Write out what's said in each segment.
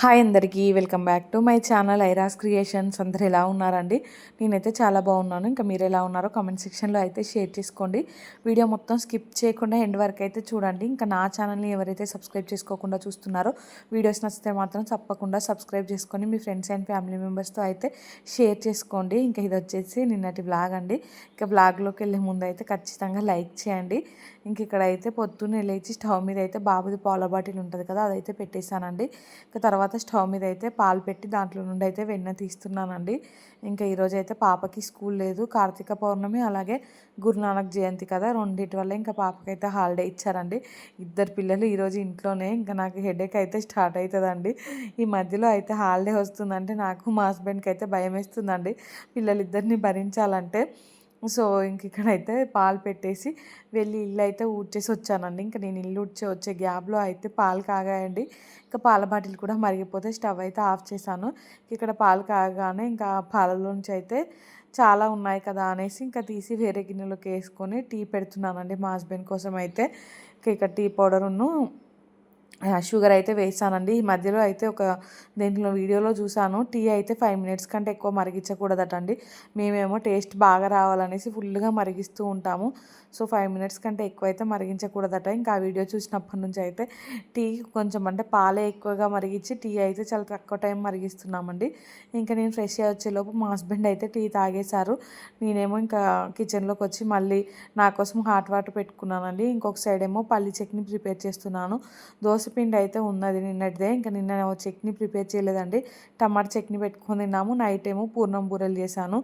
Hi అందరికీ welcome back to my channel Airas creations. అందరు ఎలా ఉన్నారండి? నేనైతే చాలా బాగున్నాను. ఇంకా మీరు ఎలా ఉన్నారో కామెంట్ సెక్షన్లో అయితే షేర్ చేసుకోండి. వీడియో మొత్తం స్కిప్ చేయకుండా ఎండ్ వరకు అయితే చూడండి. ఇంకా నా ఛానల్ని ఎవరైతే సబ్స్క్రైబ్ చేసుకోకుండా చూస్తున్నారో వీడియోస్ నచ్చితే మాత్రం తప్పకుండా సబ్స్క్రైబ్ చేసుకొని మీ ఫ్రెండ్స్ అండ్ ఫ్యామిలీ మెంబర్స్తో అయితే షేర్ చేసుకోండి. ఇంకా ఇది వచ్చేసి నిన్నటి బ్లాగ్ అండి. ఇంకా బ్లాగ్లోకి వెళ్ళే ముందు అయితే ఖచ్చితంగా లైక్ చేయండి. ఇంక ఇక్కడ అయితే పొద్దున్నే లేచి స్టవ్ మీద అయితే బాబుది పాల బాటిల్ ఉంటుంది కదా అదైతే పెట్టేశానండి. ఇంకా తర్వాత తర్వాత స్టవ్ మీద అయితే పాలు పెట్టి దాంట్లో నుండి అయితే వెన్న తీస్తున్నానండి. ఇంకా ఈరోజు అయితే పాపకి స్కూల్ లేదు. కార్తీక పౌర్ణమి అలాగే గురునానక్ జయంతి కదా రెండింటి వల్ల ఇంకా పాపకైతే హాలిడే ఇచ్చారండి. ఇద్దరు పిల్లలు ఈరోజు ఇంట్లోనే ఇంకా నాకు హెడేక్ అయితే స్టార్ట్ అవుతుందండి. ఈ మధ్యలో అయితే హాలిడే వస్తుందంటే నాకు మా హస్బెండ్కి అయితే భయం వేస్తుందండి పిల్లలిద్దరిని భరించాలంటే సో ఇంక ఇక్కడైతే పాలు పెట్టేసి వెళ్ళి ఇల్లు అయితే ఊడ్చేసి వచ్చానండి. ఇంకా నేను ఇల్లు ఊడ్చే వచ్చే గ్యాప్లో అయితే పాలు కాగాయండి. ఇంకా పాల బాటిల్ కూడా మరిగిపోతే స్టవ్ అయితే ఆఫ్ చేశాను. ఇక్కడ పాలు కాగానే ఇంకా పాలలోంచి అయితే చాలా ఉన్నాయి కదా అనేసి ఇంకా తీసి వేరే గిన్నెలోకి వేసుకొని టీ పెడుతున్నానండి మా హస్బెండ్ కోసం అయితే. ఇక్కడ టీ పౌడర్ను షుగర్ అయితే వేసానండి. ఈ మధ్యలో అయితే ఒక దీంట్లో వీడియోలో చూసాను టీ అయితే ఫైవ్ మినిట్స్ కంటే ఎక్కువ మరిగించకూడదటండి. మేమేమో టేస్ట్ బాగా రావాలనేసి ఫుల్గా మరిగిస్తూ ఉంటాము. సో ఫైవ్ మినిట్స్ కంటే ఎక్కువ అయితే మరిగించకూడదట. ఇంకా ఆ వీడియో చూసినప్పటి నుంచి అయితే టీ కొంచెం అంటే పాలే ఎక్కువగా మరిగించి టీ అయితే చాలా తక్కువ టైం మరిగిస్తున్నామండి. ఇంకా నేను ఫ్రెష్ అయ్యి వచ్చేలోపు మా హస్బెండ్ అయితే టీ తాగేశారు. నేనేమో ఇంకా కిచెన్లోకి వచ్చి మళ్ళీ నా కోసం హాట్ వాటర్ పెట్టుకున్నానండి. ఇంకొక సైడ్ ఏమో పల్లి చట్నీ ప్రిపేర్ చేస్తున్నాను. దోశ పిండి అయితే ఉన్నది నిన్నటిదే. ఇంకా నిన్న చట్నీ ప్రిపేర్ చేయలేదండి. టమాటా చట్నీ పెట్టుకొని తిన్నాము. నైట్ ఏమో పూర్ణం బూరెలు చేశాను.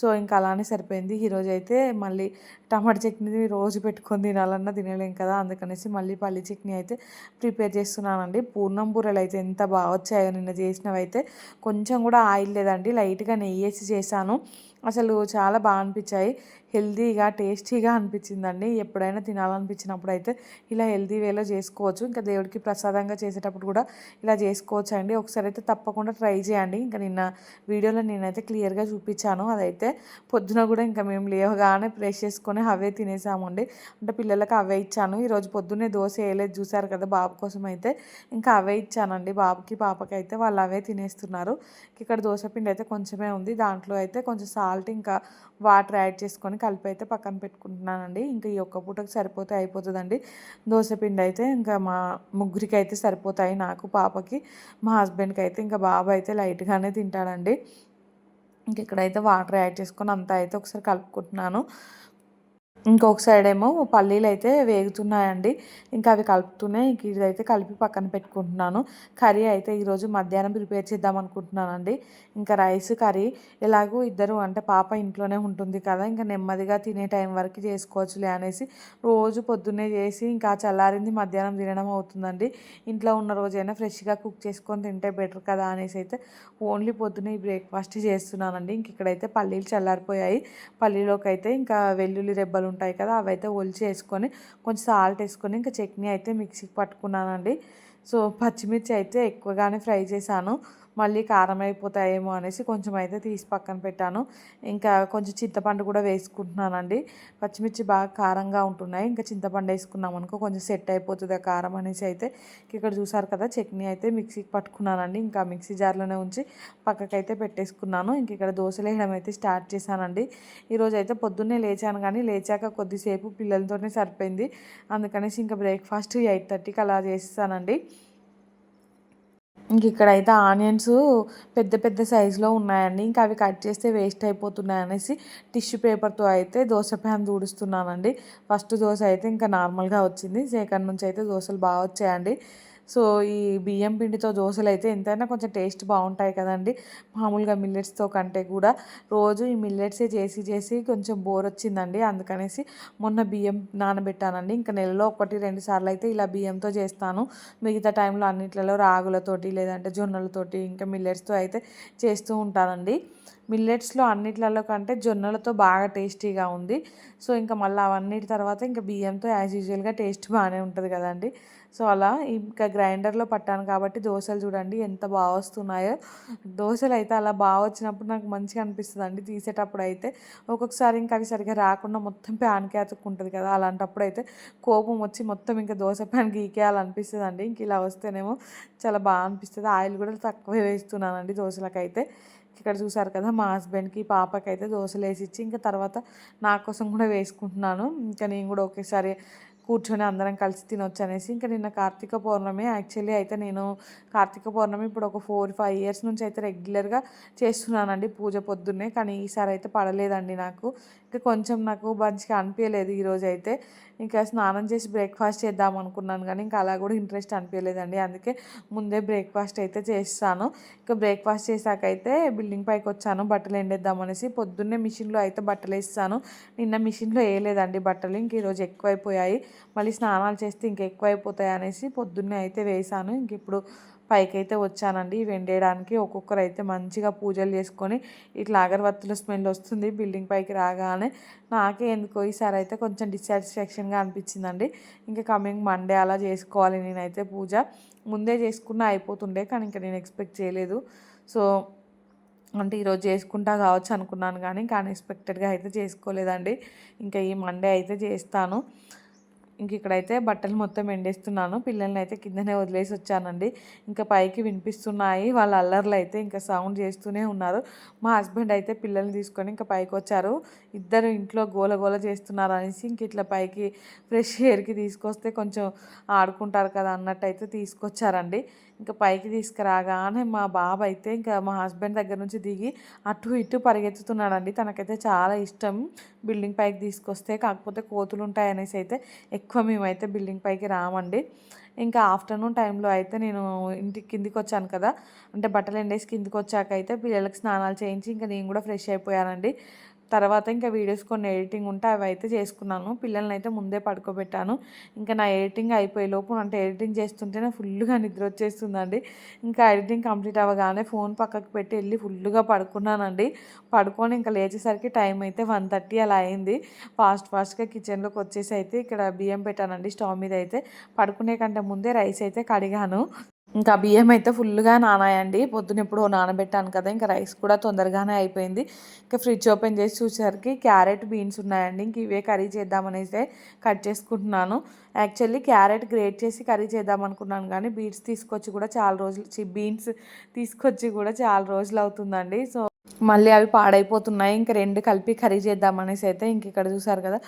సో ఇంకా అలానే సరిపోయింది. ఈరోజు అయితే మళ్ళీ టమాటా చట్నీ రోజు పెట్టుకొని తినాలన్నా తినలేం కదా. అందుకనేసి మళ్ళీ పల్లి చట్నీ అయితే ప్రిపేర్ చేస్తున్నానండి. పూర్ణం బూరెలు అయితే ఎంత బాగా వచ్చాయో నిన్న చేసినవి అయితే కొంచెం కూడా ఆయిల్ లేదండి. లైట్గా నెయ్యి వేసి చేశాను. అసలు చాలా బాగా అనిపించాయి. హెల్తీగా టేస్టీగా అనిపించిందండి. ఎప్పుడైనా తినాలనిపించినప్పుడు అయితే ఇలా హెల్తీ వేలో చేసుకోవచ్చు. ఇంకా దేవుడికి ప్రసాదంగా చేసేటప్పుడు కూడా ఇలా చేసుకోవచ్చు అండి ఒకసారి అయితే తప్పకుండా ట్రై చేయండి. ఇంకా నిన్న వీడియోలో నేనైతే క్లియర్గా చూపించాను. అదైతే పొద్దున కూడా ఇంకా మేము లేవగానే బ్రష్ చేసుకొని అవే తినేసామండి. అంటే పిల్లలకి అవే ఇచ్చాను. ఈరోజు పొద్దున్నే దోశ వేయలేదు. చూసారు కదా బాబు కోసం అయితే. ఇంకా అవే ఇచ్చానండి. బాబుకి పాపకి అయితే వాళ్ళు అవే తినేస్తున్నారు. ఇక్కడ దోశ పిండి అయితే కొంచెమే ఉంది. దాంట్లో అయితే కొంచెం సాల్ట్ ఇంకా వాటర్ యాడ్ చేసుకొని కలిపి అయితే పక్కన పెట్టుకుంటున్నానండి. ఇంకా ఈ ఒక్క పూటకి సరిపోతే అయిపోతుందండి. దోశ పిండి అయితే ఇంకా మా ముగ్గురికి అయితే సరిపోతాయి నాకు పాపకి. మా హస్బెండ్కి అయితే ఇంకా బాబు అయితే లైట్గానే తింటాడండి. ఇంక ఇక్కడైతే వాటర్ యాడ్ చేసుకొని అంతా అయితే ఒకసారి కలుపుకుంటున్నాను. ఇంకొక సైడ్ ఏమో పల్లీలు అయితే వేగుతున్నాయండి. ఇంకా అవి కలుపుతూనే ఇంక ఇదైతే కలిపి పక్కన పెట్టుకుంటున్నాను. కర్రీ అయితే ఈరోజు మధ్యాహ్నం ప్రిపేర్ చేద్దాం అనుకుంటున్నానండి. ఇంకా రైస్ కర్రీ ఎలాగో ఇద్దరు అంటే పాప ఇంట్లోనే ఉంటుంది కదా ఇంకా నెమ్మదిగా తినే టైం వరకు చేసుకోవచ్చులే అనేసి రోజు పొద్దున్నే చేసి ఇంకా చల్లారింది మధ్యాహ్నం తినడం అవుతుందండి. ఇంట్లో ఉన్న రోజైనా ఫ్రెష్గా కుక్ చేసుకొని తింటే బెటర్ కదా అనేసి అయితే ఓన్లీ పొద్దున్నే ఈ బ్రేక్ఫాస్ట్ చేస్తున్నానండి. ఇంక ఇక్కడైతే పల్లీలు చల్లారిపోయాయి. పల్లీలోకి అయితే ఇంకా వెల్లుల్లి రెబ్బలు ఉంటాయి కదా అవి అయితే ఒలిచి వేసుకొని కొంచెం సాల్ట్ వేసుకొని ఇంకా చట్నీ అయితే మిక్సీకి పట్టుకున్నానండి. సో పచ్చిమిర్చి అయితే ఎక్కువగానే ఫ్రై చేశాను. మళ్ళీ కారం అయిపోతాయేమో అనేసి కొంచెం అయితే తీసి పక్కన పెట్టాను. ఇంకా కొంచెం చింతపండు కూడా వేసుకుంటున్నానండి. పచ్చిమిర్చి బాగా కారంగా ఉంటున్నాయి. ఇంకా చింతపండు వేసుకున్నాం అనుకో కొంచెం సెట్ అయిపోతుంది ఆ కారం అనేసి అయితే. ఇక్కడ చూసారు కదా చట్నీ అయితే మిక్సీకి పట్టుకున్నానండి. ఇంకా మిక్సీ జార్లోనే ఉంచి పక్కకైతే పెట్టేసుకున్నాను. ఇంక ఇక్కడ దోశలు వేయడం అయితే స్టార్ట్ చేశానండి. ఈరోజు అయితే పొద్దున్నే లేచాను కానీ లేచాక కొద్దిసేపు పిల్లలతోనే సరిపోయింది. అందుకనేసి ఇంకా బ్రేక్ఫాస్ట్ ఎయిట్ థర్టీకి అలా చేస్తానండి ఇంక ఇక్కడైతే ఆనియన్స్ పెద్ద పెద్ద సైజులో ఉన్నాయండి. ఇంకా అవి కట్ చేస్తే వేస్ట్ అయిపోతున్నాయి అనేసి టిష్యూ పేపర్తో అయితే దోశ ప్యాన్ దూడుస్తున్నానండి ఫస్ట్ దోశ అయితే ఇంకా నార్మల్గా వచ్చింది. సెకండ్ నుంచి అయితే దోశలు బాగా వచ్చాయండి. సో ఈ బియ్యం పిండితో దోశలు అయితే ఎంతైనా కొంచెం టేస్ట్ బాగుంటాయి కదండి. మామూలుగా మిల్లెట్స్తో కంటే కూడా. రోజు ఈ మిల్లెట్సే చేసి చేసి కొంచెం బోర్ వచ్చిందండి. అందుకనేసి మొన్న బియ్యం నానబెట్టానండి. ఇంకా నెలలో ఒకటి రెండు సార్లు అయితే ఇలా బియ్యంతో చేస్తాను. మిగతా టైంలో అన్నిట్లలో రాగులతోటి లేదంటే జొన్నలతోటి ఇంకా మిల్లెట్స్తో అయితే చేస్తూ ఉంటానండి. మిల్లెట్స్లో అన్నిట్లలో కంటే జొన్నలతో బాగా టేస్టీగా ఉంది. సో ఇంకా మళ్ళీ అవన్నిటి తర్వాత ఇంకా బియ్యంతో యాజ్ యూజువల్గా టేస్ట్ బాగానే ఉంటుంది కదండి. సో అలా ఇంకా గ్రైండర్లో పట్టాను కాబట్టి దోశలు చూడండి ఎంత బాగా వస్తున్నాయో. దోశలు అయితే అలా బాగా వచ్చినప్పుడు నాకు మంచిగా అనిపిస్తుంది అండి తీసేటప్పుడు అయితే ఒక్కొక్కసారి ఇంకా అవి సరిగ్గా రాకుండా మొత్తం ప్యాన్కి అతుక్కుంటుంది కదా అలాంటప్పుడు అయితే కోపం వచ్చి మొత్తం ఇంకా దోశ ప్యాన్ గీకేయాలనిపిస్తుంది అండి ఇంక ఇలా వస్తేనేమో చాలా బాగా అనిపిస్తుంది. ఆయిల్ కూడా తక్కువే వేస్తున్నానండి దోశలకైతే. ఇక్కడ చూసారు కదా మా హస్బెండ్కి పాపకైతే దోశలు వేసి ఇచ్చి ఇంకా తర్వాత నా కోసం కూడా వేసుకుంటున్నాను. ఇంకా నేను కూడా ఒకేసారి కూర్చొని అందరం కలిసి తినొచ్చు అనేసి ఇంకా నిన్న కార్తీక పౌర్ణమి. యాక్చువల్లీ అయితే నేను కార్తీక పౌర్ణమి ఇప్పుడు ఒక ఫోర్ ఫైవ్ ఇయర్స్ నుంచి అయితే రెగ్యులర్గా చేస్తున్నానండి పూజ పొద్దున్నే. కానీ ఈసారి అయితే పడలేదండి నాకు. ఇంకా కొంచెం నాకు మంచిగా అనిపించలేదు ఈరోజు అయితే. ఇంకా స్నానం చేసి బ్రేక్ఫాస్ట్ చేద్దాం అనుకున్నాను కానీ ఇంకా అలా కూడా ఇంట్రెస్ట్ అనిపించలేదండి అందుకే ముందే బ్రేక్ఫాస్ట్ అయితే చేస్తాను. ఇంకా బ్రేక్ఫాస్ట్ చేశాక అయితే బిల్డింగ్ పైకి వచ్చాను బట్టలు ఎండేద్దాం అనేసి. పొద్దున్నే మిషన్లో అయితే బట్టలు వేస్తాను. నిన్న మిషన్లో వేయలేదండి బట్టలు. ఇంక ఈరోజు ఎక్కువైపోయాయి. మళ్ళీ స్నానాలు చేస్తే ఇంక ఎక్కువైపోతాయి అనేసి పొద్దున్నే అయితే వేసాను ఇంక ఇప్పుడు పైకి అయితే వచ్చానండి. వెండేయడానికి ఒక్కొక్కరు అయితే మంచిగా పూజలు చేసుకొని ఇట్లా అగరబత్తుల స్మెల్ వస్తుంది బిల్డింగ్ పైకి రాగానే. నాకే ఎందుకో ఈసారి అయితే కొంచెం డిస్సాటిస్ఫాక్షన్గా అనిపించిందండి. ఇంకా కమింగ్ మండే అలా చేసుకోవాలి నేనైతే పూజ. ముందే చేసుకున్న అయిపోతుండే కానీ ఇంకా నేను ఎక్స్పెక్ట్ చేయలేదు. సో అంటే ఈరోజు చేసుకుంటా కావచ్చు అనుకున్నాను కానీ ఇంకా అన్ఎక్స్పెక్టెడ్గా అయితే చేసుకోలేదండి. ఇంకా ఈ మండే అయితే చేస్తాను. ఇంక ఇక్కడైతే బట్టలు మొత్తం ఎండేస్తున్నాను. పిల్లల్ని అయితే కిందనే వదిలేసి వచ్చానండి. ఇంకా పైకి వినిపిస్తున్నాయి. వాళ్ళ అల్లర్లు అయితే ఇంకా సౌండ్ చేస్తూనే ఉన్నారు. మా హస్బెండ్ అయితే పిల్లల్ని తీసుకొని ఇంకా పైకి వచ్చారు. ఇద్దరు ఇంట్లో గోల గోల చేస్తున్నారు అనేసి ఇంక ఇట్లా పైకి ఫ్రెష్ ఎయిర్కి తీసుకొస్తే కొంచెం ఆడుకుంటారు కదా అన్నట్టు అయితే తీసుకొచ్చారండి. ఇంకా పైకి తీసుకురాగానే మా బాబు అయితే ఇంకా మా హస్బెండ్ దగ్గర నుంచి దిగి అటు ఇటు పరిగెత్తుతున్నాడండి. తనకైతే చాలా ఇష్టం బిల్డింగ్ పైకి తీసుకొస్తే కాకపోతే కోతులు ఉంటాయి అనేసి అయితే ఎక్కువ మేమైతే బిల్డింగ్ పైకి రామండి. ఇంకా ఆఫ్టర్నూన్ టైంలో అయితే నేను ఇంటికి కిందికి వచ్చాను కదా అంటే బట్టలు ఎండేసి కిందికి వచ్చాక అయితే పిల్లలకి స్నానాలు చేయించి ఇంకా నేను కూడా ఫ్రెష్ అయిపోయానండి. తర్వాత ఇంకా వీడియోస్ కొన్ని ఎడిటింగ్ ఉంటే అవి అయితే చేసుకున్నాను. పిల్లల్ని అయితే ముందే పడుకోబెట్టాను. ఇంకా నా ఎడిటింగ్ అయిపోయే లోపు అంటే ఎడిటింగ్ చేస్తుంటేనే ఫుల్గా నిద్ర వచ్చేస్తుందండి. ఇంకా ఎడిటింగ్ కంప్లీట్ అవ్వగానే ఫోన్ పక్కకు పెట్టి వెళ్ళి ఫుల్గా పడుకున్నానండి. పడుకొని ఇంకా లేచేసరికి టైం అయితే వన్ థర్టీ అలా అయింది. ఫాస్ట్ ఫాస్ట్గా కిచెన్లోకి వచ్చేసి అయితే ఇక్కడ బియ్యం పెట్టానండి స్టవ్ మీద అయితే. పడుకునే కంటే ముందే రైస్ అయితే కడిగాను. ఇంకా బియ్యం అయితే ఫుల్గా నానాయండి. పొద్దున ఎప్పుడో నానబెట్టాను కదా ఇంకా రైస్ కూడా తొందరగానే అయిపోయింది. ఇంకా ఫ్రిడ్జ్ ఓపెన్ చేసి చూసేసరికి క్యారెట్ బీన్స్ ఉన్నాయండి. ఇంక ఇవే కర్రీ చేద్దామనేసి కట్ చేసుకుంటున్నాను. యాక్చువల్లీ క్యారెట్ గ్రేట్ చేసి కర్రీ చేద్దాం అనుకున్నాను కానీ బీన్స్ తీసుకొచ్చి కూడా చాలా రోజులు బీన్స్ తీసుకొచ్చి కూడా చాలా రోజులు అవుతుందండి. సో మళ్ళీ అవి పాడైపోతున్నాయి. ఇంక రెండు కలిపి కర్రీ చేద్దామనేసి అయితే ఇంక ఇక్కడ చూసారు కదా.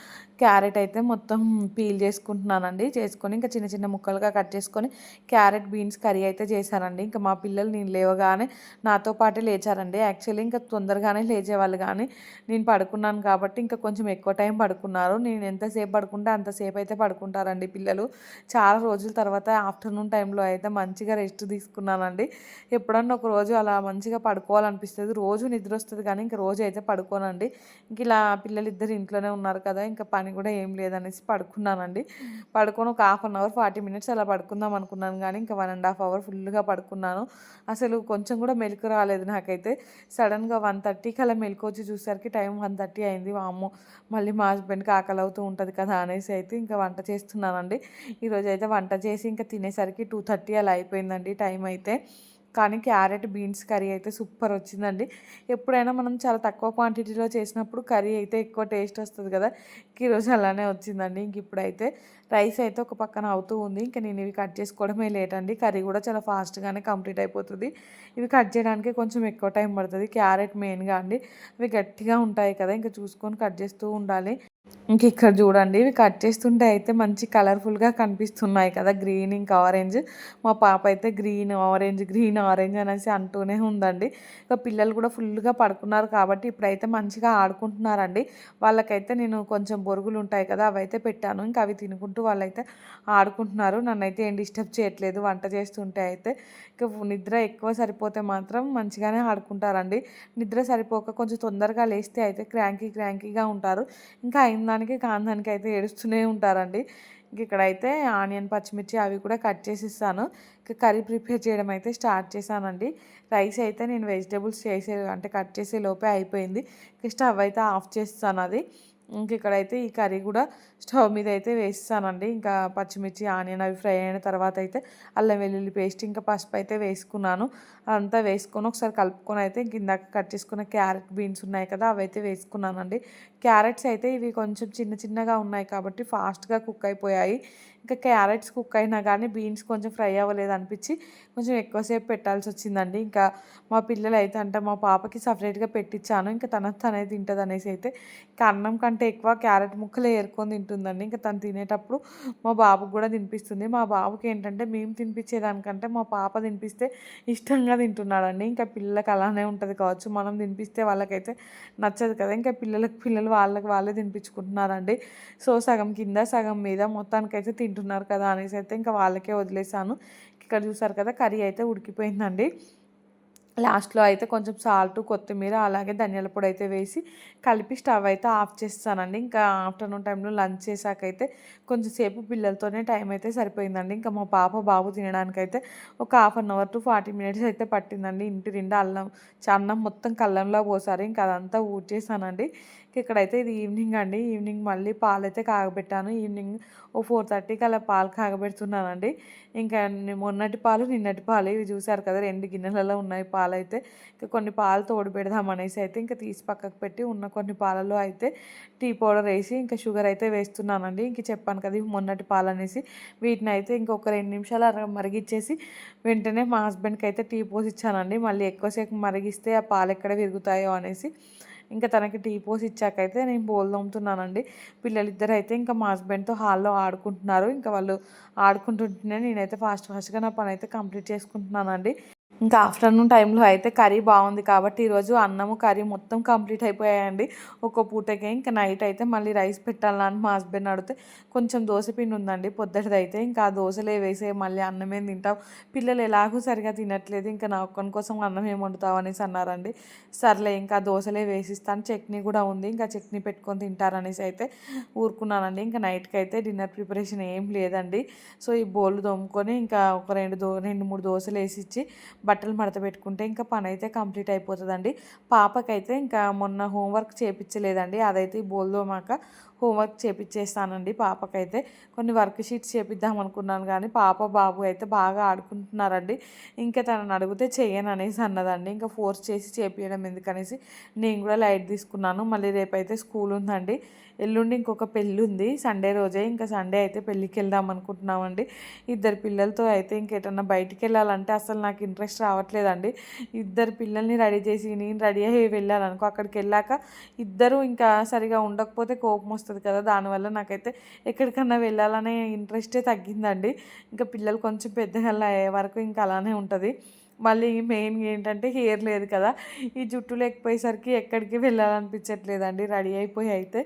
క్యారెట్ అయితే మొత్తం పీల్ చేసుకుంటున్నానండి. చేసుకొని ఇంకా చిన్న చిన్న ముక్కలుగా కట్ చేసుకొని క్యారెట్ బీన్స్ కర్రీ అయితే చేశానండి. ఇంకా మా పిల్లలు నేను లేవగానే నాతో పాటే లేచారండి. యాక్చువల్లీ ఇంకా తొందరగానే లేచేవాళ్ళు కానీ నేను పడుకున్నాను కాబట్టి ఇంకా కొంచెం ఎక్కువ టైం పడుకున్నారు. నేను ఎంతసేపు పడుకుంటే అంతసేపు అయితే పడుకుంటారండి పిల్లలు. చాలా రోజుల తర్వాత ఆఫ్టర్నూన్ టైంలో అయితే మంచిగా రెస్ట్ తీసుకున్నానండి. ఎప్పుడన్నా ఒక రోజు అలా మంచిగా పడుకోవాలనిపిస్తుంది. రోజు నిద్ర వస్తుంది కానీ ఇంకా రోజు అయితే పడుకోనండి. ఇంక ఇలా పిల్లలు ఇద్దరు ఇంట్లోనే ఉన్నారు కదా ఇంకా పని కూడా ఏం లేదనేసి పడుకున్నానండి. పడుకొని ఒక half an hour forty minutes అలా పడుకుందాం అనుకున్నాను కానీ ఇంకా వన్ అండ్ హాఫ్ అవర్ ఫుల్గా పడుకున్నాను. అసలు కొంచెం కూడా మెలకు రాలేదు నాకైతే. సడన్గా వన్ థర్టీకి అలా మెలకు వచ్చి చూసరికి టైం వన్ థర్టీ అయింది. వామ్మో మళ్ళీ మా హస్బెండ్కి ఆకలి అవుతూ ఉంటుంది కదా అనేసి అయితే ఇంకా వంట చేస్తున్నానండి. ఈరోజు అయితే వంట చేసి ఇంకా తినేసరికి టూ థర్టీ అలా అయిపోయిందండి టైం అయితే. కానీ క్యారెట్ బీన్స్ కర్రీ అయితే సూపర్ వచ్చిందండి. ఎప్పుడైనా మనం చాలా తక్కువ క్వాంటిటీలో చేసినప్పుడు కర్రీ అయితే ఎక్కువ టేస్ట్ వస్తుంది కదా. ఈరోజు అలానే వచ్చిందండి. ఇంక ఇప్పుడైతే రైస్ అయితే ఒక పక్కన అవుతూ ఉంది. ఇంకా నేను ఇవి కట్ చేసుకోవడమే లేట్ అండి. కర్రీ కూడా చాలా ఫాస్ట్గానే కంప్లీట్ అయిపోతుంది. ఇవి కట్ చేయడానికి కొంచెం ఎక్కువ టైం పడుతుంది. క్యారెట్ మెయిన్గా అండి. అవి గట్టిగా ఉంటాయి కదా. ఇంకా చూసుకొని కట్ చేస్తూ ఉండాలి. ఇంక ఇక్కడ చూడండి ఇవి కట్ చేస్తుంటే అయితే మంచి కలర్ఫుల్గా కనిపిస్తున్నాయి కదా గ్రీన్ ఇంకా ఆరెంజ్. మా పాప అయితే గ్రీన్ ఆరెంజ్ గ్రీన్ ఆరెంజ్ అనేసి అంటూనే ఉందండి. ఇంకా పిల్లలు కూడా ఫుల్గా పడుకున్నారు కాబట్టి ఇప్పుడైతే మంచిగా ఆడుకుంటున్నారండి. వాళ్ళకైతే నేను కొంచెం బొరుగులు ఉంటాయి కదా అవి అయితే పెట్టాను. ఇంకా అవి తినుకుంటూ వాళ్ళైతే ఆడుకుంటున్నారు. నన్ను అయితే ఏం డిస్టర్బ్ చేయట్లేదు వంట చేస్తుంటే అయితే. నిద్ర ఎక్కువ సరిపోతే మాత్రం మంచిగానే ఆడుకుంటారండి. నిద్ర సరిపోక కొంచెం తొందరగా లేస్తే అయితే క్రాంకీ క్రాంకీగా ఉంటారు. ఇంకా అయిన దానికి కాని దానికి అయితే ఏడుస్తూనే ఉంటారండి. ఇక్కడైతే ఆనియన్ పచ్చిమిర్చి అవి కూడా కట్ చేసి ఇస్తాను ఇంకా కర్రీ ప్రిపేర్ చేయడం అయితే స్టార్ట్ చేశానండి. రైస్ అయితే నేను వెజిటేబుల్స్ చేసే అంటే కట్ చేసే లోపే అయిపోయింది. స్టవ్ అయితే ఆఫ్ చేస్తాను అది. ఇంక ఇక్కడైతే ఈ కర్రీ కూడా స్టవ్ మీద అయితే వేస్తానండి. ఇంకా పచ్చిమిర్చి ఆనియన్ అవి ఫ్రై అయిన తర్వాత అయితే అల్లం వెల్లుల్లి పేస్ట్ ఇంకా పసుపు అయితే వేసుకున్నాను. అదంతా వేసుకొని ఒకసారి కలుపుకొని అయితే ఇంక ఇందాక కట్ చేసుకున్న క్యారెట్ బీన్స్ ఉన్నాయి కదా అవి అయితే వేసుకున్నానండి. క్యారెట్స్ అయితే ఇవి కొంచెం చిన్న చిన్నగా ఉన్నాయి కాబట్టి ఫాస్ట్గా కుక్ అయిపోయాయి. ఇంకా క్యారెట్స్ కుక్ అయినా కానీ బీన్స్ కొంచెం ఫ్రై అవ్వలేదు అనిపించి కొంచెం ఎక్కువసేపు పెట్టాల్సి వచ్చిందండి. ఇంకా మా పిల్లలు అయితే అంటే మా పాపకి సపరేట్గా పెట్టించాను ఇంకా తన తనే తింటుంది అనేసి అయితే ఇంకా అన్నం కంటే ఎక్కువ క్యారెట్ ముక్కలే ఏరుకొని తింటుందండి. ఇంకా తను తినేటప్పుడు మా బాబుకి కూడా తినిపిస్తుంది. మా బాబుకి ఏంటంటే మేము తినిపించేదానికంటే మా పాప తినిపిస్తే ఇష్టంగా తింటున్నాడండి. ఇంకా పిల్లలకి అలానే ఉంటుంది కావచ్చు. మనం తినిపిస్తే వాళ్ళకైతే నచ్చదు కదా. ఇంకా పిల్లలకు పిల్లలు వాళ్ళకి వాళ్ళే తినిపించుకుంటున్నారండి. సో సగం కింద సగం మీద మొత్తానికైతే తింటున్నారు కదా అనేసి అయితే ఇంకా వాళ్ళకే వదిలేసాను ఇక్కడ చూసారు కదా కర్రీ అయితే ఉడికిపోయిందండి. లాస్ట్లో అయితే కొంచెం సాల్ట్ కొత్తిమీర అలాగే ధనియాల పొడి అయితే వేసి కలిపి స్టవ్ అయితే ఆఫ్ చేస్తానండి. ఇంకా ఆఫ్టర్నూన్ టైంలో లంచ్ చేశాకైతే కొంచెంసేపు పిల్లలతోనే టైం అయితే సరిపోయిందండి. ఇంకా మా పాప బాబు తినడానికైతే ఒక half an hour to forty minutes అయితే పట్టిందండి. ఇంటి నిండా అల్లం అన్నం మొత్తం కళ్ళంలో పోసారు. ఇంకా అదంతా ఊడ్చేసానండి ఇక్కడైతే ఇది ఈవినింగ్ అండి. ఈవినింగ్ మళ్ళీ పాలు అయితే కాగబెట్టాను. ఈవినింగ్ ఓ ఫోర్ థర్టీకి అలా పాలు కాగబెడుతున్నానండి. ఇంకా మొన్నటి పాలు నిన్నటి పాలు ఇవి చూసారు కదా రెండు గిన్నెలలో ఉన్నాయి పాలు అయితే ఇంకా కొన్ని పాలు తోడు పెడదాం అనేసి అయితే ఇంకా తీసి పక్కకు పెట్టి ఉన్న కొన్ని పాలలో అయితే టీ పౌడర్ వేసి ఇంకా షుగర్ అయితే వేస్తున్నానండి. ఇంక చెప్పాను కదా మొన్నటి పాలు అనేసి. వీటిని అయితే ఇంకొక రెండు నిమిషాలు మరిగిచ్చేసి వెంటనే మా హస్బెండ్కి అయితే టీ పోసి ఇచ్చానండి మళ్ళీ ఎక్కువసేపు మరిగిస్తే ఆ పాలు ఎక్కడ విరుగుతాయో అనేసి. ఇంకా తనకి టీ పోసి ఇచ్చాకైతే నేను బోల్ తోముతున్నానండి పిల్లలిద్దరు అయితే ఇంకా మా హస్బెండ్తో హాల్లో ఆడుకుంటున్నారు. ఇంకా వాళ్ళు ఆడుకుంటుంటేనే నేనైతే ఫాస్ట్ ఫాస్ట్గా నా పని అయితే కంప్లీట్ చేసుకుంటున్నానండి. ఇంకా ఆఫ్టర్నూన్ టైంలో అయితే కర్రీ బాగుంది కాబట్టి ఈరోజు అన్నము కర్రీ మొత్తం కంప్లీట్ అయిపోయాయండి. ఒక పూటకే ఇంకా నైట్ అయితే మళ్ళీ రైస్ పెట్టాలని మా హస్బెండ్ అడిగితే కొంచెం దోశ పిండి ఉందండి పొద్దుటిది అయితే ఇంకా ఆ దోశలే వేసే మళ్ళీ అన్నమే తింటాం. పిల్లలు ఎలాగూ సరిగా తినట్లేదు ఇంకా నా ఒక్కని కోసం అన్నం ఏం వండుతావు అనేసి అన్నారండి. సర్లే ఇంకా దోశలే వేసిస్తాను చట్నీ కూడా ఉంది ఇంకా చట్నీ పెట్టుకొని తింటారనేసి అయితే ఊరుకున్నానండి. ఇంకా నైట్కి అయితే డిన్నర్ ప్రిపరేషన్ ఏం లేదండి. సో ఈ బోళ్ళు దొమ్ముకొని ఇంకా ఒక రెండు దో రెండు మూడు దోశలు వేసి ఇచ్చి బట్టలు మడత పెట్టుకుంటే ఇంకా పని అయితే కంప్లీట్ అయిపోతుందండి. పాపకైతే ఇంకా మొన్న హోంవర్క్ చేపించలేదండి అదైతే బోల్దోమాక హోంవర్క్ చేపించేస్తానండి పాపకైతే. కొన్ని వర్క్ షీట్స్ చేపిద్దాం అనుకున్నాను కానీ పాప బాబు అయితే బాగా ఆడుకుంటున్నారండి. ఇంకా తనని అడిగితే చేయను అనేసి అన్నదండి. ఇంకా ఫోర్స్ చేసి చేపించడం ఎందుకనేసి నేను కూడా లైట్ తీసుకున్నాను. మళ్ళీ రేపైతే స్కూల్ ఉందండి. ఎల్లుండి ఇంకొక పెళ్ళి ఉంది సండే రోజే ఇంకా సండే అయితే పెళ్ళికి వెళ్దాం అనుకుంటున్నామండి. ఇద్దరు పిల్లలతో అయితే ఇంకేటన్నా బయటికి వెళ్ళాలంటే అసలు నాకు ఇంట్రెస్ట్ రావట్లేదండి. ఇద్దరు పిల్లల్ని రెడీ చేసి నేను రెడీ అయ్యి వెళ్ళాలనుకో అక్కడికి వెళ్ళాక ఇద్దరు ఇంకా సరిగా ఉండకపోతే కోపం వస్తుంది కదా. దానివల్ల నాకైతే ఎక్కడికన్నా వెళ్ళాలనే ఇంట్రెస్టే తగ్గిందండి. ఇంకా పిల్లలు కొంచెం పెద్దగా అయ్యే వరకు ఇంకా అలానే ఉంటుంది. మళ్ళీ మెయిన్ ఏంటంటే హెయిర్ లేదు కదా. ఈ జుట్టు లేకపోయేసరికి ఎక్కడికి వెళ్ళాలనిపించట్లేదండి. రెడీ అయిపోయి అయితే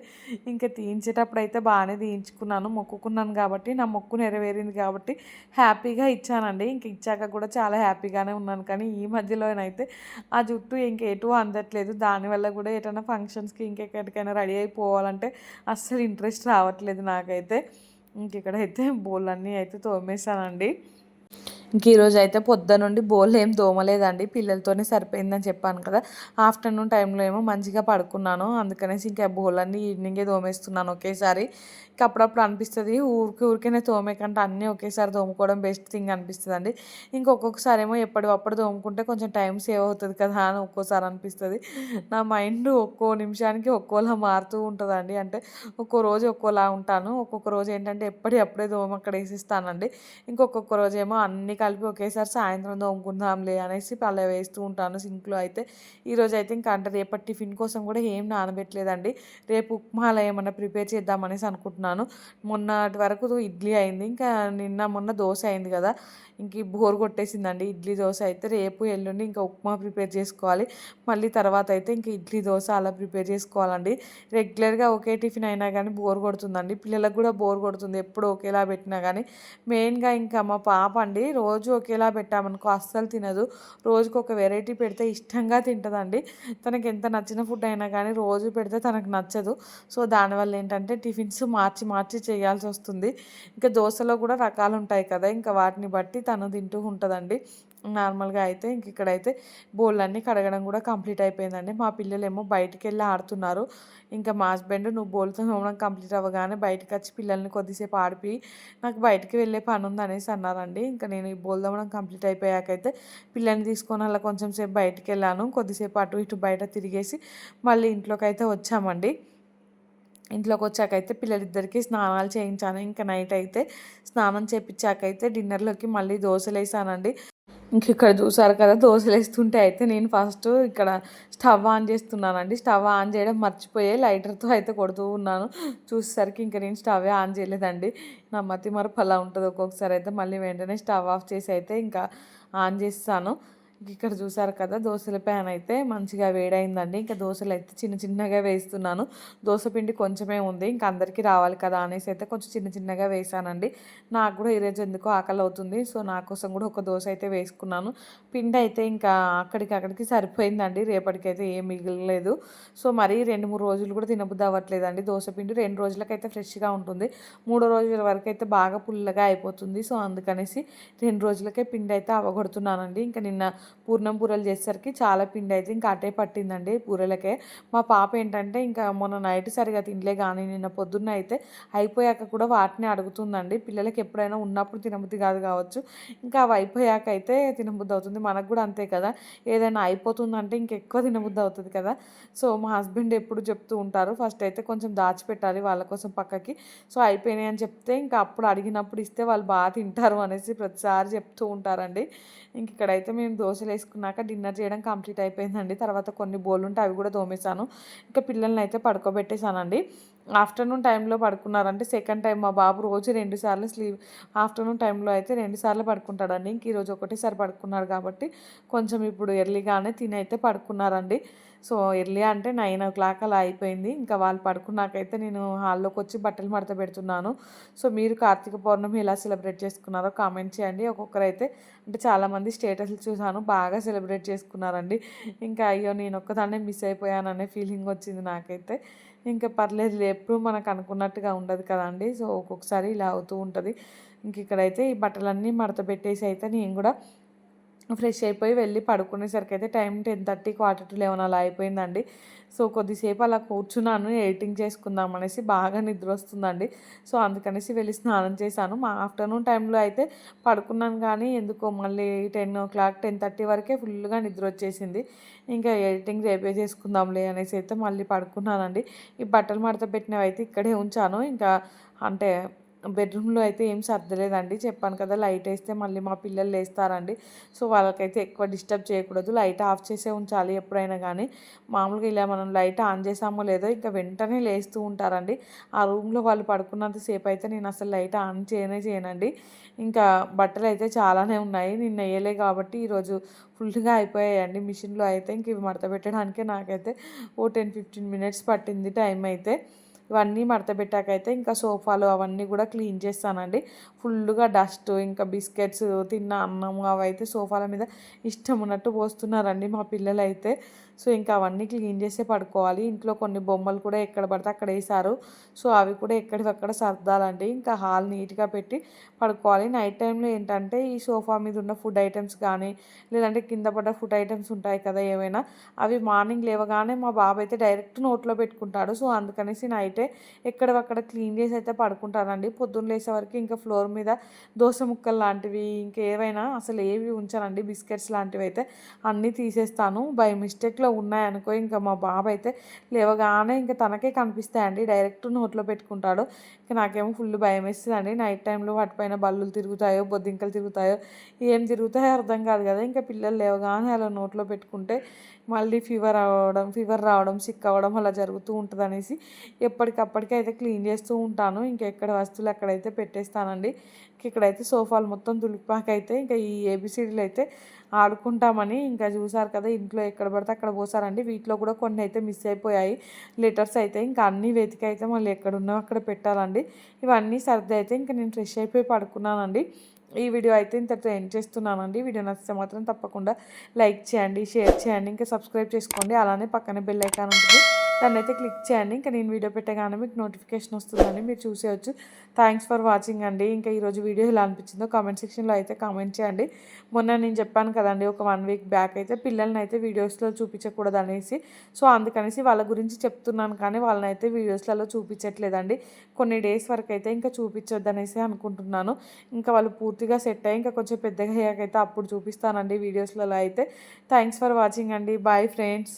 ఇంకా తీయించేటప్పుడు అయితే బాగానే తీయించుకున్నాను. మొక్కుకున్నాను కాబట్టి నా మొక్కు నెరవేరింది కాబట్టి హ్యాపీగా ఇచ్చానండి. ఇంక ఇచ్చాక కూడా చాలా హ్యాపీగానే ఉన్నాను. కానీ ఈ మధ్యలోనైతే ఆ జుట్టు ఇంకెటు అందట్లేదు. దానివల్ల కూడా ఏటైనా ఫంక్షన్స్కి ఇంకెక్కడికైనా రెడీ అయిపోవాలంటే అస్సలు ఇంట్రెస్ట్ రావట్లేదు నాకైతే. ఇంక ఇక్కడైతే బోళ్ళన్నీ అయితే తోమేశానండి. ఇంక ఈరోజు అయితే పొద్దునుండి బోల్ ఏం దోమలేదండి. పిల్లలతోనే సరిపోయిందని చెప్పాను కదా. ఆఫ్టర్నూన్ టైంలో ఏమో మంచిగా పడుకున్నాను. అందుకనేసి ఇంకా బోలన్నీ ఈవినింగే దోమేస్తున్నాను ఒకేసారి. ఇంకా అప్పుడప్పుడు అనిపిస్తుంది ఊరికి ఊరికేనే తోమే కంటే అన్నీ ఒకేసారి తోముకోవడం బెస్ట్ థింగ్ అనిపిస్తుంది అండి ఇంకొకసారి ఏమో ఎప్పటికప్పుడు తోముకుంటే కొంచెం టైం సేవ్ అవుతుంది కదా అని ఒక్కోసారి అనిపిస్తుంది. నా మైండ్ ఒక్కో నిమిషానికి ఒక్కోలా మారుతూ ఉంటుందండి. అంటే ఒక్కో రోజు ఒక్కోలా ఉంటాను. ఒక్కొక్క రోజు ఏంటంటే ఎప్పటి అప్పుడే దోమ అక్కడ వేసిస్తానండి. ఇంకొక్కొక్క రోజు ఏమో అన్ని కలిపి ఒకేసారి సాయంత్రం తోముకుందాంలే అనేసి అలా వేస్తూ ఉంటాను సింక్లో అయితే. ఈరోజు అయితే ఇంకా అంటే రేపటి టిఫిన్ కోసం కూడా ఏం నానబెట్టలేదండి. రేపు ఉప్మాలో ఏమన్నా ప్రిపేర్ చేద్దామనేసి అనుకుంటున్నాను. మొన్నటి వరకు ఇడ్లీ అయింది. ఇంకా నిన్న మొన్న దోశ అయింది కదా. ఇంక బోర్ కొట్టేసిందండి. ఇడ్లీ దోశ అయితే రేపు ఎల్లుండి ఇంకా ఉప్మా ప్రిపేర్ చేసుకోవాలి. మళ్ళీ తర్వాత అయితే ఇంక ఇడ్లీ దోశ అలా ప్రిపేర్ చేసుకోవాలండి. రెగ్యులర్గా ఒకే టిఫిన్ అయినా కానీ బోర్ కొడుతుందండి. పిల్లలకు కూడా బోర్ కొడుతుంది. ఎప్పుడు ఒకేలా పెట్టినా కానీ మెయిన్గా ఇంకా మా పాప అండి రోజు ఒకేలా పెట్టామనుకో అస్సలు తినదు. రోజుకు ఒక వెరైటీ పెడితే ఇష్టంగా తింటుందండి. తనకి ఎంత నచ్చిన ఫుడ్ అయినా కానీ రోజు పెడితే తనకు నచ్చదు. సో దానివల్ల ఏంటంటే టిఫిన్స్ మార్చి మార్చి చేయాల్సి వస్తుంది. ఇంకా దోశలో కూడా రకాలు ఉంటాయి కదా. ఇంకా వాటిని బట్టి తను తింటూ ఉంటుందండి. నార్మల్గా అయితే ఇంక ఇక్కడైతే బోళ్ళన్నీ కడగడం కూడా కంప్లీట్ అయిపోయిందండి. మా పిల్లలేమో బయటికి వెళ్ళి ఆడుతున్నారు. ఇంకా మా హస్బెండ్ నువ్వు బోల్తో తోమడం కంప్లీట్ అవ్వగానే బయటకు వచ్చి పిల్లల్ని కొద్దిసేపు ఆడిపి నాకు బయటికి వెళ్ళే పని ఉంది అనేసి అన్నారండి. ఇంకా నేను ఈ బోల్ తోమడం కంప్లీట్ అయిపోయాకైతే పిల్లల్ని తీసుకొని అలా కొంచెం సేపు బయటికి వెళ్ళాను కొద్దిసేపు అటు ఇటు బయట తిరిగేసి మళ్ళీ ఇంట్లోకి అయితే వచ్చామండి. ఇంట్లోకి వచ్చాకైతే పిల్లలిద్దరికీ స్నానాలు చేయించాను. ఇంకా నైట్ అయితే స్నానం చేయించాకైతే డిన్నర్లోకి మళ్ళీ దోశలు వేసానండి ఇంక ఇక్కడ చూసారు కదా దోశలు వేస్తుంటే అయితే నేను ఫస్ట్ ఇక్కడ స్టవ్ ఆన్ చేస్తున్నానండి. స్టవ్ ఆన్ చేయడం మర్చిపోయే లైటర్తో అయితే కొడుతూ ఉన్నాను. చూసేసరికి ఇంకా నేను స్టవ్ ఆన్ చేయలేదండి. నా మతి మరపు అలా ఉంటుంది ఒక్కొక్కసారి అయితే. మళ్ళీ వెంటనే స్టవ్ ఆఫ్ చేసి అయితే ఇంకా ఆన్ చేస్తాను. ఇక్కడ చూసారు కదా దోశల ప్యాన్ అయితే మంచిగా వేడైందండి. ఇంకా దోశలు అయితే చిన్న చిన్నగా వేస్తున్నాను. దోశ పిండి కొంచెమే ఉంది ఇంకా అందరికీ రావాలి కదా అనేసి అయితే కొంచెం చిన్న చిన్నగా వేసానండి. నాకు కూడా ఈరోజు ఎందుకో ఆకలి అవుతుంది సో నా కోసం కూడా ఒక దోశ అయితే వేసుకున్నాను. పిండి అయితే ఇంకా అక్కడికి అక్కడికి సరిపోయిందండి రేపటికైతే ఏం మిగలలేదు. సో మరీ రెండు మూడు రోజులు కూడా తినబుద్ధి అవ్వట్లేదండి. దోశ పిండి రెండు రోజులకైతే ఫ్రెష్గా ఉంటుంది. మూడో రోజుల వరకు అయితే బాగా పుల్లగా అయిపోతుంది. సో అందుకనేసి రెండు రోజులకే పిండి అయితే అవగొడుతున్నానండి. ఇంకా నిన్న పూర్ణం పూరలు చేసేసరికి చాలా పిండి అయితే ఇంకా అటే పట్టిందండి పూరలకే. మా పాప ఏంటంటే ఇంకా మొన్న నైట్ సరిగా తినలే కానీ నిన్న పొద్దున్న అయితే అయిపోయాక కూడా వాటిని అడుగుతుందండి. పిల్లలకి ఎప్పుడైనా ఉన్నప్పుడు తినబుద్ధి కాదు కావచ్చు. ఇంకా అవి అయిపోయాక అయితే తినబుద్ధి అవుతుంది. మనకు కూడా అంతే కదా. ఏదైనా అయిపోతుందంటే ఇంకెక్కువ తినబుద్ధి అవుతుంది కదా. సో మా హస్బెండ్ ఎప్పుడు చెప్తూ ఉంటారు. ఫస్ట్ అయితే కొంచెం దాచిపెట్టాలి వాళ్ళ కోసం పక్కకి. సో అయిపోయినాయి అని చెప్తే ఇంకా అప్పుడు అడిగినప్పుడు ఇస్తే వాళ్ళు బాగా తింటారు అనేసి ప్రతిసారి చెప్తూ ఉంటారండి. ఇంక ఇక్కడైతే మేము దోశలు వేసుకున్నాక డిన్నర్ చేయడం కంప్లీట్ అయిపోయిందండి. తర్వాత కొన్ని బోళ్ళు ఉంటే అవి కూడా తోమేశాను. ఇంకా పిల్లల్ని అయితే పడుకోబెట్టేశానండి. ఆఫ్టర్నూన్ టైంలో పడుకున్నారంటే సెకండ్ టైం మా బాబు రోజు రెండు సార్లు స్లీవ్ ఆఫ్టర్నూన్ టైంలో అయితే రెండు సార్లు పడుకుంటాడండి. ఇంక ఈరోజు ఒకటేసారి పడుకున్నాడు కాబట్టి కొంచెం ఇప్పుడు ఎర్లీగానే తిని అయితే పడుకున్నారండి. సో ఎర్లీ అంటే నైన్ ఓ క్లాక్ అలా అయిపోయింది. ఇంకా వాళ్ళు పడుకున్నాకైతే నేను హాల్లోకి వచ్చి బట్టలు మడత పెడుతున్నాను. సో మీరు కార్తీక పౌర్ణమి ఎలా సెలబ్రేట్ చేసుకున్నారో కామెంట్ చేయండి. ఒక్కొక్కరైతే అంటే చాలామంది స్టేటస్లు చూశాను బాగా సెలబ్రేట్ చేసుకున్నారండి. ఇంకా అయ్యో నేను ఒక్కదాన్నే మిస్ అయిపోయాననే ఫీలింగ్ వచ్చింది నాకైతే. ఇంకా పర్లేదు ఎప్పుడు మనకు అనుకున్నట్టుగా ఉండదు కదండి. సో ఒక్కొక్కసారి ఇలా అవుతూ ఉంటుంది. ఇంక ఇక్కడైతే ఈ బట్టలన్నీ మడత పెట్టేసి అయితే నేను కూడా ఫ్రెష్ అయిపోయి వెళ్ళి పడుకునేసరికి అయితే time ten thirty quarter to eleven అలా అయిపోయిందండి. సో కొద్దిసేపు అలా కూర్చున్నాను ఎడిటింగ్ చేసుకుందాం అనేసి బాగా నిద్ర వస్తుందండి. సో అందుకనేసి వెళ్ళి స్నానం చేశాను. మా ఆఫ్టర్నూన్ టైంలో అయితే పడుకున్నాను కానీ ఎందుకో మళ్ళీ ten o'clock ten thirty వరకే ఫుల్గా నిద్ర వచ్చేసింది. ఇంకా ఎడిటింగ్ రేపే చేసుకుందాంలే అనేసి అయితే మళ్ళీ పడుకున్నానండి. ఈ బట్టలు మడత పెట్టినవి అయితే ఇక్కడే ఉంచాను. ఇంకా అంటే బెడ్రూమ్లో అయితే ఏం సర్దలేదండి. చెప్పాను కదా లైట్ వేస్తే మళ్ళీ మా పిల్లలు లేస్తారండి. సో వాళ్ళకైతే ఎక్కువ డిస్టర్బ్ చేయకూడదు. లైట్ ఆఫ్ చేసే ఉంచాలి ఎప్పుడైనా కానీ మామూలుగా ఇలా మనం లైట్ ఆన్ చేసామో లేదో ఇంకా వెంటనే లేస్తూ ఉంటారండి. ఆ రూమ్లో వాళ్ళు పడుకున్నంతసేపు అయితే నేను అసలు లైట్ ఆన్ చేయనే చేయనండి. ఇంకా బట్టలు అయితే చాలానే ఉన్నాయి. నిన్న వేయలే కాబట్టి ఈరోజు ఫుల్గా అయిపోయాయండి మిషన్లో అయితే. ఇంక ఇవి మడత పెట్టడానికే నాకైతే ఓ టెన్ ఫిఫ్టీన్ మినిట్స్ పట్టింది టైం అయితే. ఇవన్నీ మడతపెట్టాకైతే ఇంకా సోఫాలు అవన్నీ కూడా క్లీన్ చేస్తానండి. ఫుల్గా డస్ట్ ఇంకా బిస్కెట్స్ తిన్న అన్నం అవైతే సోఫాల మీద ఇష్టం ఉన్నట్టు పోస్తున్నారండి మా పిల్లలైతే. సో ఇంకా అవన్నీ క్లీన్ చేసే పడుకోవాలి. ఇంట్లో కొన్ని బొమ్మలు కూడా ఎక్కడ పడితే అక్కడ వేసారు సో అవి కూడా ఎక్కడికక్కడ సర్దాలండి. ఇంకా హాల్ నీట్గా పెట్టి పడుకోవాలి. నైట్ టైంలో ఏంటంటే ఈ సోఫా మీద ఉన్న ఫుడ్ ఐటమ్స్ కానీ లేదంటే కింద పడ్డ ఫుడ్ ఐటమ్స్ ఉంటాయి కదా ఏమైనా అవి మార్నింగ్ లేవగానే మా బాబు అయితే డైరెక్ట్ నోట్లో పెట్టుకుంటాడు. సో అందుకనేసి నైటే ఎక్కడక్కడ క్లీన్ చేసి అయితే పడుకుంటానండి. పొద్దున్న లేసే వరకు ఇంకా ఫ్లోర్ మీద దోశ ముక్కలు లాంటివి ఇంకేవైనా అసలు ఏవి ఉంచానండి. బిస్కెట్స్ లాంటివి అయితే అన్నీ తీసేస్తాను. బై మిస్టేక్లో ఇంట్లో ఉన్నాయనుకో ఇంకా మా బాబు అయితే లేవగానే ఇంకా తనకే కనిపిస్తాయండి. డైరెక్ట్ నోట్లో పెట్టుకుంటాడు. ఇంకా నాకేమో ఫుల్ భయం వేస్తుందండి నైట్ టైంలో వాటిపైన బల్లులు తిరుగుతాయో బొద్దింకలు తిరుగుతాయో ఏం తిరుగుతాయో అర్థం కాదు కదా. ఇంకా పిల్లలు లేవగానే అలా నోట్లో పెట్టుకుంటే మళ్ళీ ఫీవర్ అవడం ఫీవర్ రావడం సిక్ అవ్వడం అలా జరుగుతూ ఉంటుంది అనేసి ఎప్పటికప్పటికైతే క్లీన్ చేస్తూ ఉంటాను. ఇంకెక్కడ వస్తువులు అక్కడైతే పెట్టేస్తానండి ఇక్కడైతే సోఫాలు మొత్తం దులిపాక అయితే ఇంకా ఈ ఏబిసిడీలు అయితే ఆడుకుంటామని ఇంకా చూసారు కదా ఇంట్లో ఎక్కడ పడితే అక్కడ పోసారండి. వీటిలో కూడా కొన్ని అయితే మిస్ అయిపోయాయి. లెటర్స్ అయితే ఇంకా అన్నీ వెతికి అయితే మళ్ళీ ఎక్కడ ఉన్నావు అక్కడ పెట్టాలండి. ఇవన్నీ సర్ది అయితే ఇంకా నేను ఫ్రెష్ అయిపోయి పడుకున్నానండి. ఈ వీడియో అయితే ఇంతటితో ఎండ్ చేస్తున్నానండి. వీడియో నచ్చితే మాత్రం తప్పకుండా లైక్ చేయండి షేర్ చేయండి ఇంకా సబ్స్క్రైబ్ చేసుకోండి. అలానే పక్కనే బెల్ ఐకాన్ ఉంటుంది. దాన్ని అయితే క్లిక్ చేయండి. ఇంకా నేను వీడియో పెట్టగానే మీకు నోటిఫికేషన్ వస్తుందండి. మీరు చూసేయచ్చు. థ్యాంక్స్ ఫర్ వాచింగ్ అండి. ఇంకా ఈరోజు వీడియో ఎలా అనిపించిందో కామెంట్ సెక్షన్లో అయితే కామెంట్ చేయండి. మొన్న నేను చెప్పాను కదండి ఒక వన్ వీక్ బ్యాక్ అయితే పిల్లల్ని అయితే వీడియోస్లో చూపించకూడదు అనేసి సో అందుకనేసి వాళ్ళ గురించి చెప్తున్నాను కానీ వాళ్ళని అయితే వీడియోస్లలో చూపించట్లేదండి. కొన్ని డేస్ వరకు అయితే ఇంకా చూపించొద్దు అనేసి అనుకుంటున్నాను. ఇంకా వాళ్ళు పూర్తిగా సెట్ అయ్యి ఇంకా కొంచెం పెద్దగా అయ్యాకైతే అప్పుడు చూపిస్తానండి వీడియోస్లలో అయితే. థ్యాంక్స్ ఫర్ వాచింగ్ అండి. Bye friends